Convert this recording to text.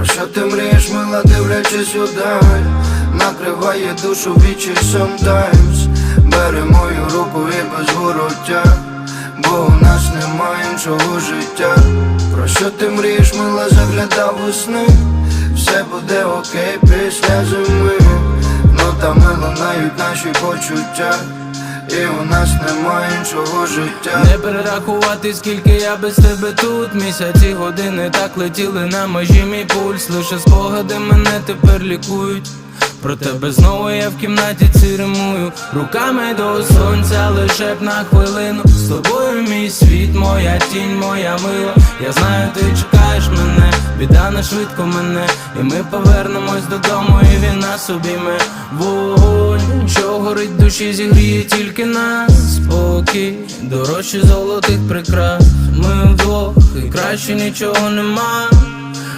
Про що ти мрієш, мила, дивлячись удай Накриває душу вічі sometimes. Бери мою руку і без вороття. Бо у нас немає іншого життя. Про що ти мрієш, мила, заглядав у сни? Все буде окей після зими. Ну та лунають наші почуття І у нас немає іншого життя. Не перерахувати, скільки я без тебе тут. Місяці, години так летіли на межі мій пульс. Лише спогади мене тепер лікують. Про тебе знову я в кімнаті циримую Руками до сонця лише б на хвилину. З тобою мій світ, моя тінь, моя мила. Я знаю, ти чекаєш мене, біда не швидко мене. І ми повернемось додому, і він нас обійме Вогонь, що горить душі, зігріє тільки нас. Спокій, дорожче золотих прикрас. Ми вдвох, і краще нічого нема